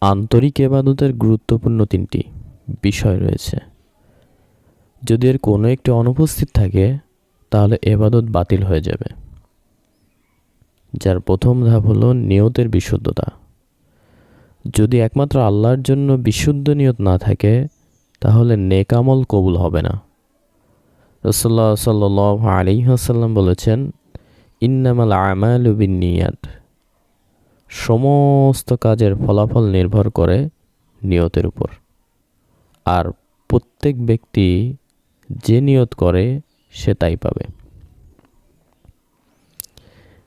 আন্তরিক এবাদতের গুরুত্বপূর্ণ তিনটি বিষয় রয়েছে। যদি এর কোনো একটি অনুপস্থিত থাকে, তাহলে এবাদত বাতিল হয়ে যাবে। যার প্রথম ধাপ হলো নিয়তের বিশুদ্ধতা। যদি একমাত্র আল্লাহর জন্য বিশুদ্ধ নিয়ত না থাকে, তাহলে নেকামল কবুল হবে না। রসল্লা সাল্ল হাসাল্লাম বলেছেন, ইন্নামাল আমাল নিয়াত। সমস্ত কাজের ফলাফল নির্ভর করে নিয়তের উপর। আর প্রত্যেক ব্যক্তি যে নিয়ত করে, সে তাই পাবে।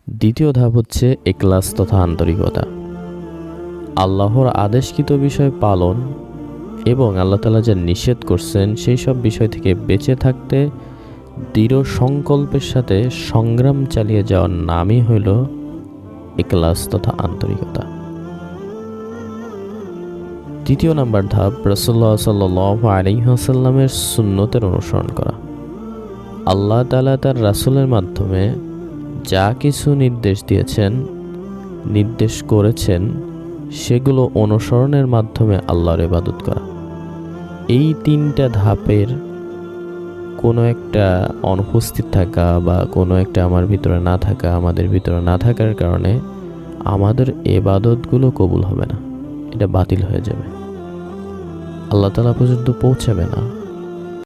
দ্বিতীয় ধাপ হচ্ছে এক্লাস তথা আন্তরিকতা। আল্লাহর আদেশকৃত বিষয় পালন এবং আল্লাহ তালা যা নিষেধ করছেন, সেই সব বিষয় থেকে বেঁচে থাকতে দৃঢ় সংকল্পের সাথে সংগ্রাম চালিয়ে যাওয়ার নামই হইল এক্লাস তথা আন্তরিকতা। তৃতীয় নাম্বার ধাপ রসল্লা সাল্ল আলিহাসাল্লামের সুন্নতের অনুসরণ করা। আল্লাহ তালা তার রাসুলের মাধ্যমে যা কিছু নির্দেশ দিয়েছেন, নির্দেশ করেছেন, সেগুলো অনুসরণের মাধ্যমে আল্লাহর ইবাদত করা। এই তিনটা ধাপের কোনো একটা অনুপস্থিত থাকা বা কোনো একটা আমার ভিতরে না থাকা, আমাদের ভিতরে না থাকার কারণে আমাদের এবাদতগুলো কবুল হবে না। এটা বাতিল হয়ে যাবে। আল্লাহ তালা পর্যন্ত পৌঁছাবে না।